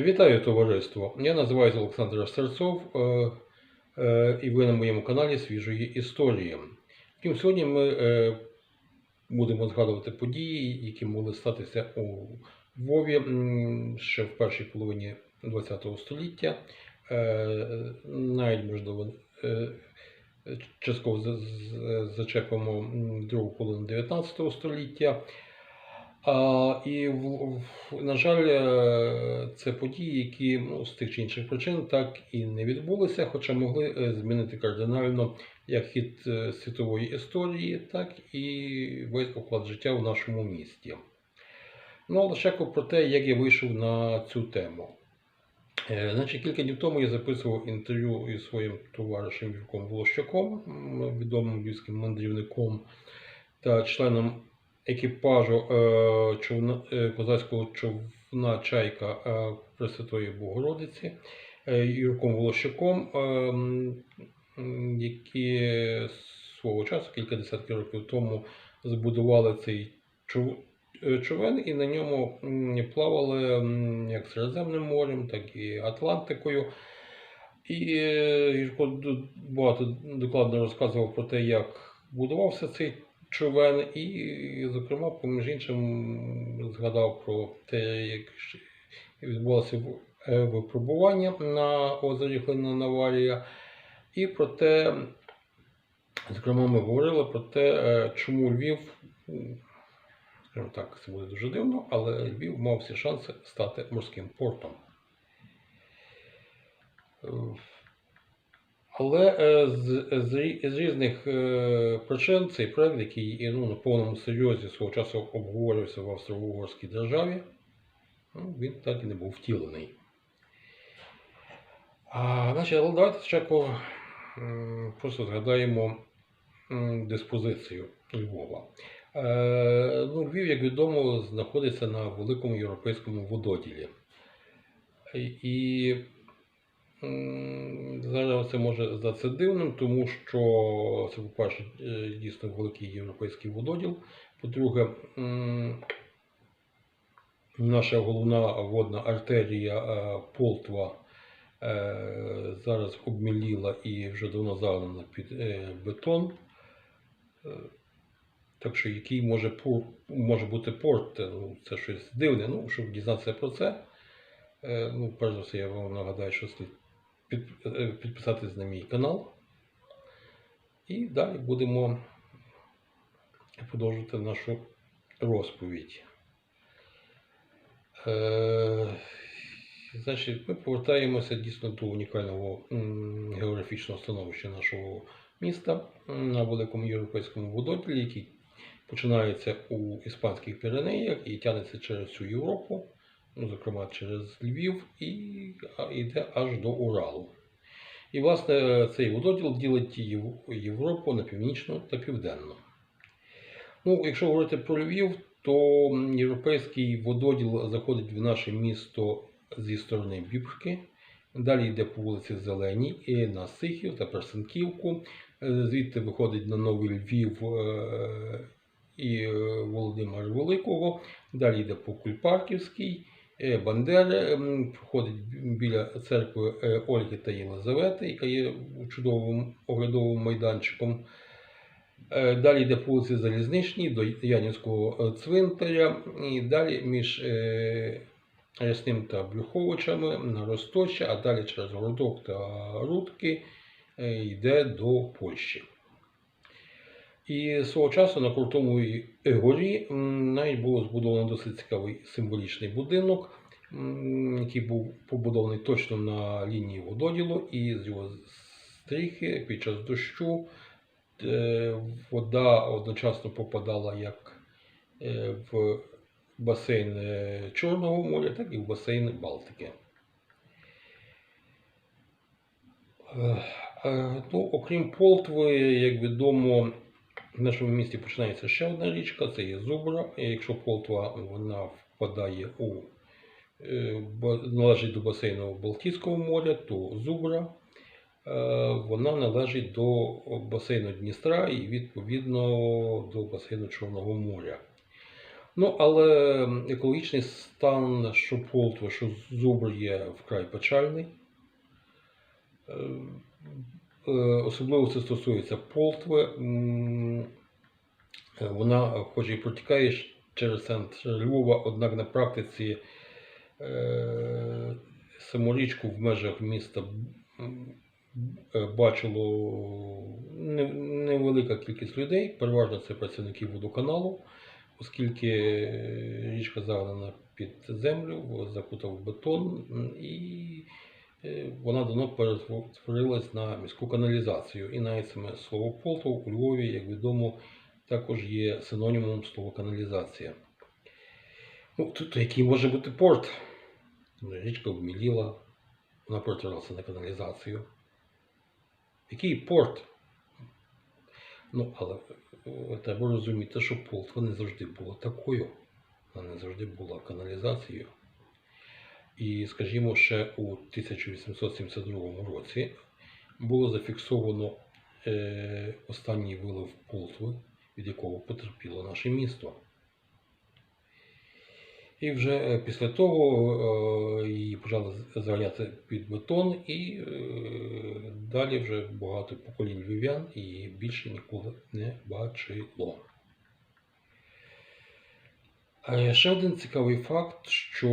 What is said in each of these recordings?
Вітаю товариство! Я називаюся Олександр Серцов е, е, і ви на моєму каналі Свіжої історії. Втім, сьогодні ми е, будемо згадувати події, які могли статися у Львові ще в першій половині ХХ століття, навіть можливо частково зачепимо другу половину 19 століття. А, і, на жаль, е, це події, які ну, з тих чи інших причин так і не відбулися, хоча могли е, змінити кардинально як хід е, світової історії, так і весь уклад життя в нашому місті. Ну, але ще про те, як я вийшов на цю тему. Значить, кілька днів тому я записував інтерв'ю із своїм товаришем Юрком Волощаком, відомим львівським мандрівником та членом екіпажу е, човна, е, козацького човна Чайка е, Пресвятої Богородиці Юрком Волощаком, е, м, м, які свого часу, кілька десятків років тому, збудували цей чов- човен і на ньому плавали як Середземним морем, так і Атлантикою. І Юрко багато докладно розказував про те, як будувався цей човен, і, зокрема, поміж іншим, згадав про те, як відбулося е, випробування на озері Глина Наварія, і про те, зокрема, ми говорили про те, е, чому Львів, скажімо так, це буде дуже дивно, але Львів мав всі шанси стати морським портом. Але е, з, з, з різних е, причин цей проект, який ну, на повному серйозі свого часу обговорювався в Австро-Угорській державі, ну, він так і не був втілений. А, значить, але давайте спочатку просто згадаємо диспозицію Львова. Е, ну, Львів, як відомо, знаходиться на великому європейському вододілі. І зараз це може здатися дивним, тому що це, по-перше, е, дійсно великий європейський вододіл. По-друге, наша головна водна артерія е, Полтва е, зараз обміліла і вже давно загнана під бетон. Так що який може, може бути порт, ну, це щось дивне. Ну, щоб дізнатися про це, ну, перш за все, я вам нагадаю, що слід підписатись на мій канал. І далі будемо продовжувати нашу розповідь. Е, значить, ми повертаємося дійсно до унікального географічного становища нашого міста на великому європейському вододілі, який починається у Іспанських Піренеях і тягнеться через всю Європу, ну, зокрема через Львів, і йде аж до Уралу. І, власне, цей вододіл ділить Європу на північну та південну. Ну, якщо говорити про Львів, то європейський вододіл заходить в наше місто зі сторони Бібрки. Далі йде по вулиці Зеленій і на Сихів та Персенківку. Е, Звідти виходить на Новий Львів е, і е, Володимира Великого. Далі йде по Кульпарківській, Бандери, м, проходить біля церкви е, Ольги та Єлизавети, яка є чудовим оглядовим майданчиком. Е, Далі йде по вулиці Залізничній до Янівського е, цвинтаря. І далі між е, Рясним та Блюховичами на Росточа, а далі через Городок та Рудки е, йде до Польщі. І свого часу на Крутому горі навіть було збудовано досить цікавий символічний будинок, який був побудований точно на лінії вододілу, і з його стріхи під час дощу е, вода одночасно попадала як е, в басейн е, Чорного моря, так і в басейн Балтики. Ну, окрім Полтви, як відомо, в нашому місті починається ще одна річка, це є Зубра. І якщо Полтва вона впадає у е, належить до басейну Балтійського моря, то Зубра е, вона належить до басейну Дністра і відповідно до басейну Чорного моря. Ну, але екологічний стан що Полтва, що Зубр є вкрай печальний. Е, Особливо це стосується Полтви. Е, Вона, хоч і протікає через центр Львова, однак на практиці е, саму річку в межах міста бачило невелика кількість людей, переважно це працівники водоканалу, оскільки річка загнана під землю, закута в бетон, і вона давно перетворилась на міську каналізацію. І навіть саме слово Полтов у Львові, як відомо, також є синонімом слова каналізація. Ну, то який може бути порт? Ну, Річка обміліла, вона перетворилася на каналізацію. Який порт? Ну, але е, треба розуміти, що Полтва не завжди була такою. Вона не завжди була каналізацією. І, скажімо, ще у 1872 році було зафіксовано е, останній вилив Полтви, від якого потерпіло наше місто. І вже е, після того е, її почали заганяти під бетон, і е, далі вже багато поколінь львів'ян її більше ніколи не бачило. Е, Ще один цікавий факт, що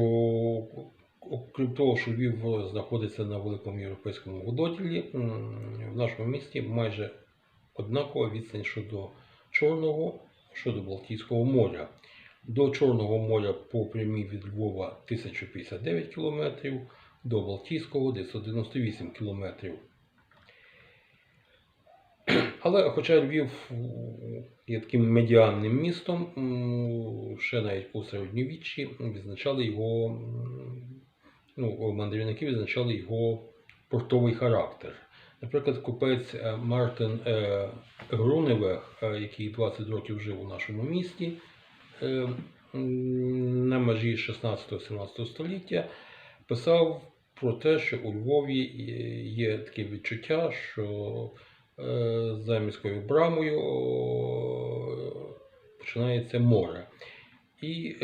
окрім того, що Львів знаходиться на великому європейському вододілі, в нашому місті майже однакова відстань щодо Чорного, щодо Балтійського моря. До Чорного моря по прямій від Львова 1059 км, до Балтійського 998 км. Але хоча Львів є таким медіанним містом, ще навіть у середньовіччі відзначали його, ну, мандрівники відзначали його портовий характер. Наприклад, купець е, Мартин е, Груневег, е, який 20 років жив у нашому місті, на межі 16-17 століття, писав про те, що у Львові є- таке відчуття, що за міською брамою починається море. І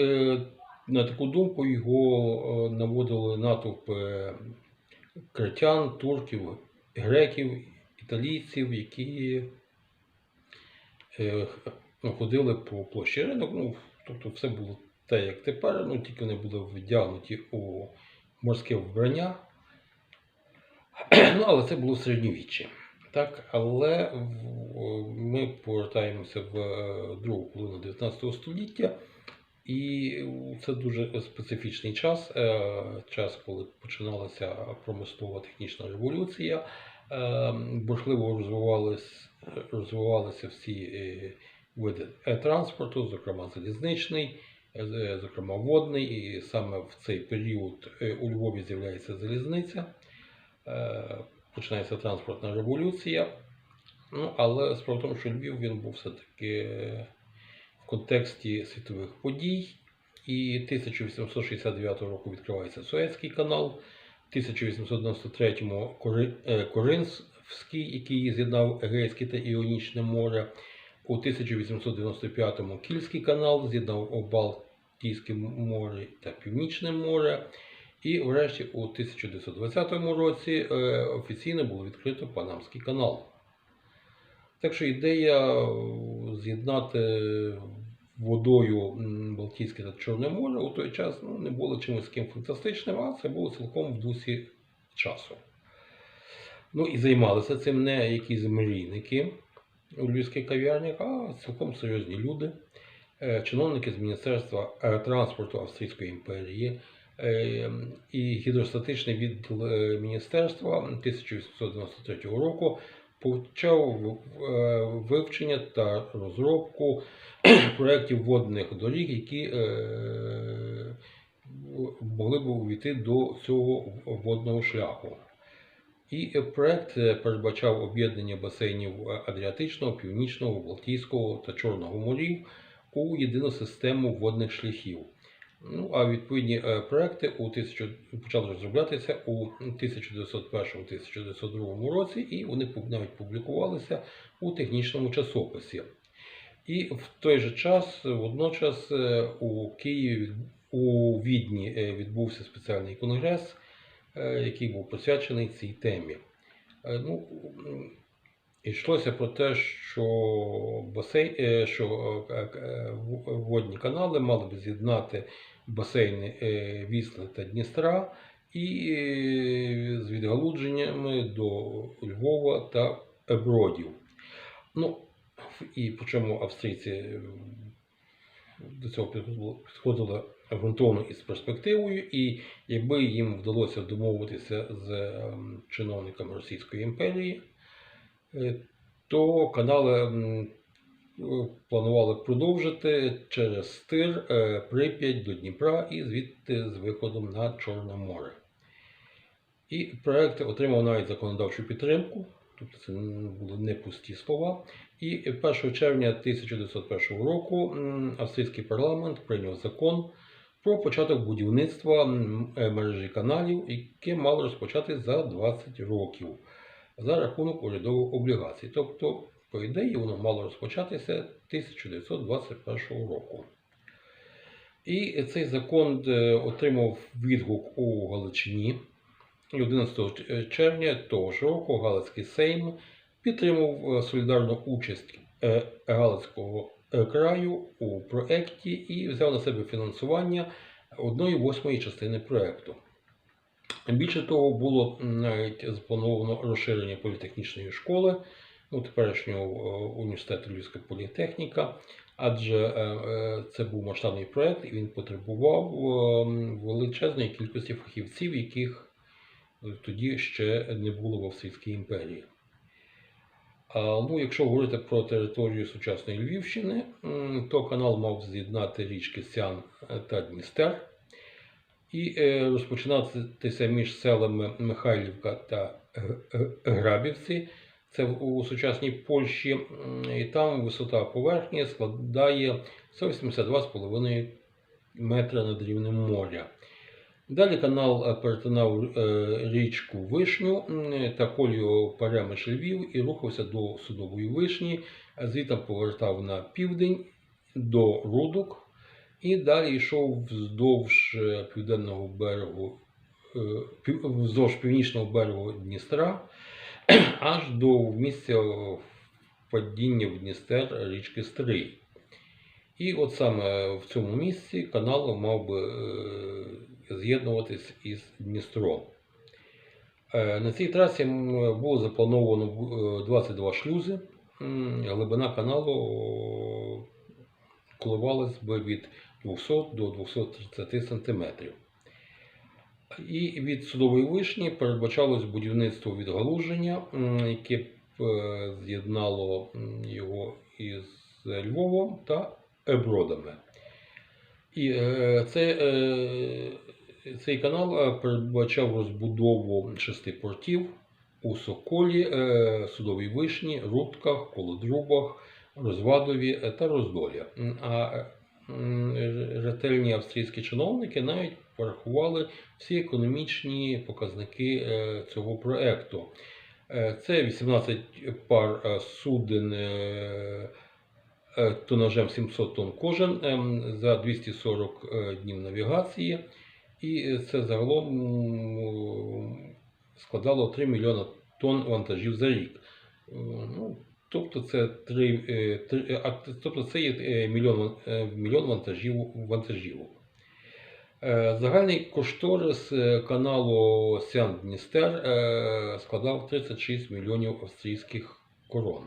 на таку думку його е, наводили натовпи критян, турків, греків, італійців, які е, ну, ходили по площі ринок. Ну, тобто все було те, як тепер, ну, тільки вони були вдягнуті у морське вбрання. Ну, але це було в середньовіччі. Так, але в- ми повертаємося в е, другу половину 19 століття, і це дуже специфічний час, е, час, коли починалася промислова технічна революція, е, бурхливо розвивались, розвивалися всі е, види е, транспорту, зокрема залізничний, е, зокрема водний, і саме в цей період е, у Львові з'являється залізниця. Е, Починається транспортна революція. Ну, але справа в тому, що Львів він був все-таки контексті світових подій. І 1869 року відкривається Суецький канал, 1893 Кори- е, Коринфський, який з'єднав Егейське та Іонічне море. У 1895-му Кільський канал з'єднав Балтійське море та Північне море. І врешті у 1920 році е, офіційно було відкрито Панамський канал. Так що ідея е, з'єднати водою Балтійське та Чорне море у той час ну, не було чимось таким фантастичним, а це було цілком в дусі часу. Ну і займалися цим не якісь мрійники у львівських кав'ярнях, а цілком серйозні люди, Е, чиновники з Міністерства е, транспорту Австрійської імперії. Е, І гідростатичний відділ міністерства 1893 року почав е, вивчення та розробку проєктів водних доріг, які е, могли б увійти до цього водного шляху. І е, проект е, передбачав об'єднання басейнів Адріатичного, Північного, Балтійського та Чорного морів у єдину систему водних шляхів. Ну, а відповідні е, проекти у 1000, почали розроблятися у 1901-1902 році, і вони навіть публікувалися у технічному часописі. І в той же час, водночас, е, у Києві, у Відні е, відбувся спеціальний конгрес, який був присвячений цій темі. Ну, йшлося про те, що басейн, е, що е, е, водні канали мали б з'єднати басейни Вісли та Дністра і з відгалудженнями до Львова та Бродів. Ну, і причому австрійці до цього підходили- підходили ґрунтовно і перспективою, і якби їм вдалося домовитися з ем, чиновниками Російської імперії, то канали е, планували продовжити через Стир, е, Прип'ять до Дніпра і звідти з виходом на Чорне море. І проект отримав навіть законодавчу підтримку, тобто це були не пусті слова. І 1 червня 1901 року австрійський парламент прийняв закон про початок будівництва е, мережі каналів, яке мало розпочати за 20 років за рахунок урядових облігацій. Тобто, по ідеї, воно мало розпочатися 1921 року. І цей закон е, отримав відгук у Галичині. І 11 червня того ж року Галицький Сейм підтримав е, солідарну участь е, Галицького краю у проєкті і взяв на себе фінансування одної восьмої частини проєкту. Більше того, було навіть заплановано розширення політехнічної школи, ну, теперішнього е, університету Львівська політехніка, адже е, е, це був масштабний проєкт і він потребував величезної кількості фахівців, яких тоді ще не було в Австрійській імперії. Ну, якщо говорити про територію сучасної Львівщини, то канал мав з'єднати річки Сян та Дністер і е, розпочинатися між селами Михайлівка та Грабівці. Це у сучасній Польщі, і там висота поверхні складає 182,5 метра над рівнем моря. Далі канал е, перетинав е, річку Вишню та колію Перемиш Львів і рухався до Судової Вишні, звідти повертав на південь до Рудок і далі йшов вздовж е, південного берегу, е, вздовж північного берегу Дністра аж до місця впадіння в Дністер річки Стрий. І от саме в цьому місці канал мав би е, з'єднуватись із Дністром. На цій трасі було заплановано е, 22 шлюзи. Глибина каналу коливалась би від 200 до 230 см. І від судової вишні передбачалось будівництво відгалуження, яке б е, з'єднало його із Львовом та Бродами. І е, це, е, цей канал передбачав розбудову шести портів у Соколі, Судовій Вишні, Рудках, Колодрубах, Розвадові та Роздолі. А ретельні австрійські чиновники навіть порахували всі економічні показники е, цього проекту. Е, Це 18 пар е, суден е, е, тонажем 700 тонн кожен ем, за 240 е, днів навігації. І це загалом складало 3 мільйони тонн вантажів за рік. Е, Ну, тобто це 3, е, три- е, а, тобто це є е, мільйон, е, мільйон вантажів, вантажівок. Е, Загальний кошторис е, каналу Сян Дністер е, складав 36 мільйонів австрійських корон.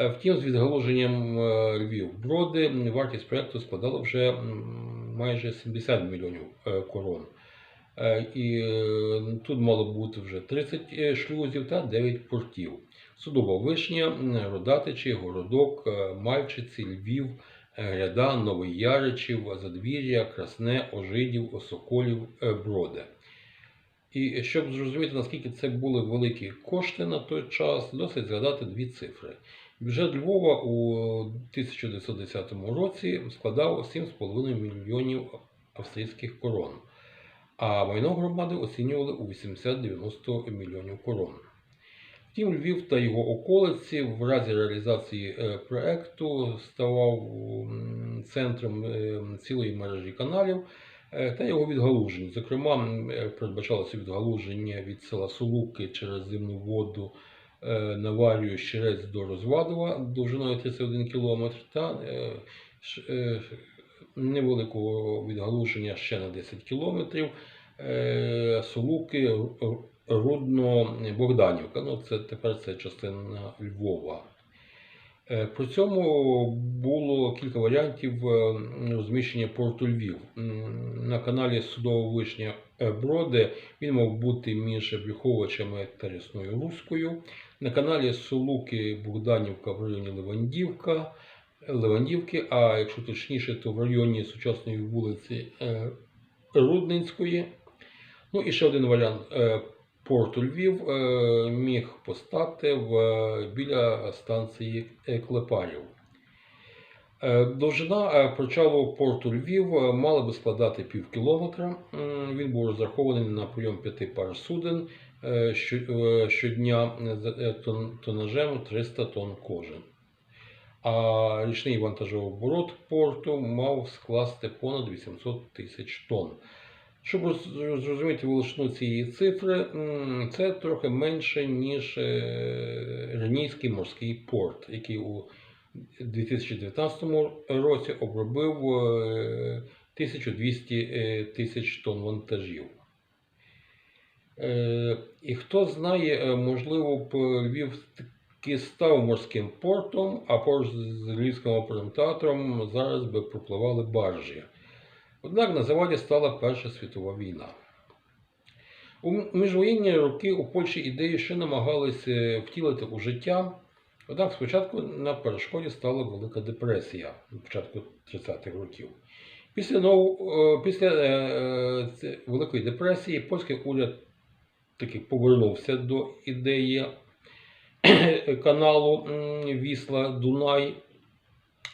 Е, Втім, з відгалуженням е, Львів Броди вартість проєкту складала вже майже 70 мільйонів е, корон. Е, І е, тут мало бути вже 30 е, шлюзів та 9 портів. Судова Вишня, Родатичі, Городок, е, Мальчиці, Львів, е, Гряда, Новий Яричів, Задвір'я, Красне, Ожидів, Осоколів, е, Броди. І щоб зрозуміти, наскільки це були великі кошти на той час, досить згадати дві цифри. Бюджет Львова у 1910 році складав 7,5 мільйонів австрійських корон, а майно громади оцінювали у 80-90 мільйонів корон. Втім, Львів та його околиці в разі реалізації е, проекту ставав центром е, цілої мережі каналів е, та його відгалужень. Зокрема, передбачалося відгалуження від села Солуки через зимну воду Наварію Щирець до Розвадова довжиною 31 км та невеликого відгалуження ще на 10 км Солуки Р- Рудно Богданівка. Ну, це тепер це частина Львова. Е, При цьому було кілька варіантів е, розміщення порту Львів. На каналі Судова Вишня е, Броди він мав бути між Брюховичами та Рясною Руською. На каналі Солуки Богданівка в районі Левандівка, Левандівки, а якщо точніше, то в районі сучасної вулиці е, Рудненської. Ну і ще один варіант. Порту Львів е, міг постати е, біля станції Клепарів. Е, Довжина причалу порту Львів мала би складати пів кілометра. Він був розрахований на прийом п'яти пар суден що- щодня тонажем 300 тонн кожен. А річний вантажооборот порту мав скласти понад 800 тисяч тонн. Щоб зрозуміти величину цієї цифри, це трохи менше, ніж е, Ренійський морський порт, який у 2019 році обробив е, 1200 е, тисяч тонн вантажів. Е, І хто знає, е, можливо, б Львів таки став морським портом, а поруч з Львівським оперним театром зараз би пропливали баржі. Однак на заваді стала Перша світова війна. У міжвоєнні роки у Польщі ідею ще намагалися втілити у життя. Однак спочатку на перешкоді стала Велика депресія на початку 30-х років. Після, нов... е, після е, е, Великої депресії польський уряд таки повернувся до ідеї каналу Вісла Дунай.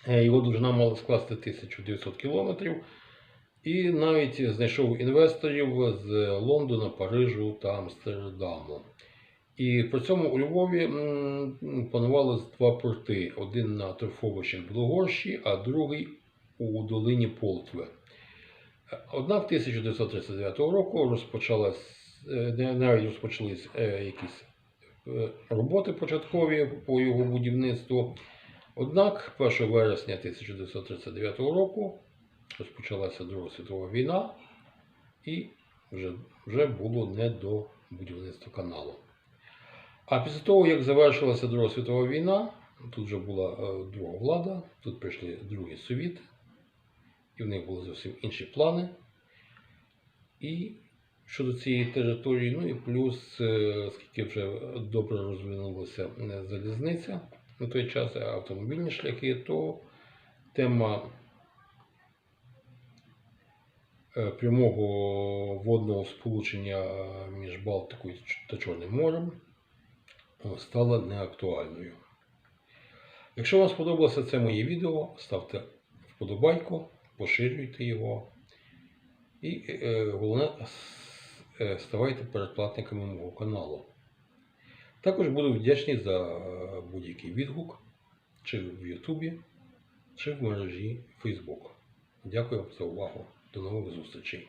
Його довжина мала скласти 1900 кілометрів. І навіть знайшов інвесторів з Лондона, Парижу та Амстердаму. І при цьому у Львові м, планували два порти: один на торфовищах Білогорщі, а другий у долині Полтви. Однак 1939 року розпочалась, е, навіть розпочались е, якісь е, роботи початкові по його будівництву. Однак 1 вересня 1939 року розпочалася Друга світова війна, і вже, вже було не до будівництва каналу. А після того, як завершилася Друга світова війна, тут вже була е, друга влада, тут прийшли другі совіти, і в них були зовсім інші плани. І щодо цієї території, ну і плюс, е, оскільки вже добре розвинулася е, залізниця на той час, автомобільні шляхи, то тема прямого водного сполучення між Балтикою та Чорним морем е, стала неактуальною. Якщо вам сподобалося це моє відео, ставте вподобайку, поширюйте його. І е, головне, е, ставайте передплатниками мого каналу. Також буду вдячний за е, будь-який відгук, чи в Ютубі, чи в мережі Facebook. Дякую за увагу. До нових зустрічей.